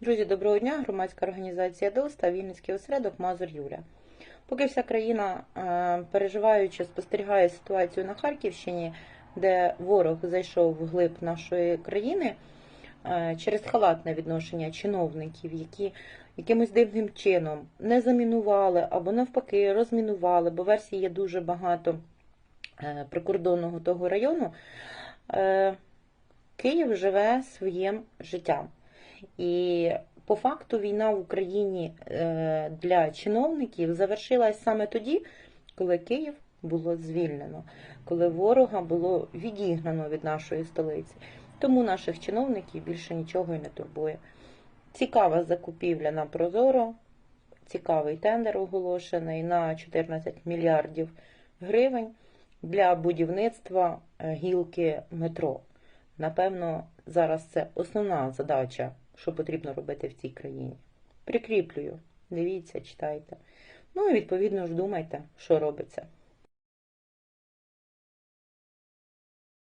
Друзі, доброго дня! Громадська організація ДОС та Вінницький осередок Мазур Юля. Поки вся країна, е, переживаючи, спостерігає ситуацію на Харківщині, де ворог зайшов в глиб нашої країни е, через халатне відношення чиновників, які якимось дивним чином не замінували або навпаки розмінували, бо версій є дуже багато е, прикордонного того району. Київ живе своїм життям. І по факту війна в Україні е, для чиновників завершилась саме тоді, коли Київ було звільнено, коли ворога було відігнано від нашої столиці. Тому наших чиновників більше нічого і не турбує. Цікава закупівля на Прозоро, цікавий тендер оголошений на 14 мільярдів гривень для будівництва е, гілки метро. Напевно, зараз це основна задача, що потрібно робити в цій країні. Прикріплюю, дивіться, читайте. Ну і відповідно ж думайте, що робиться.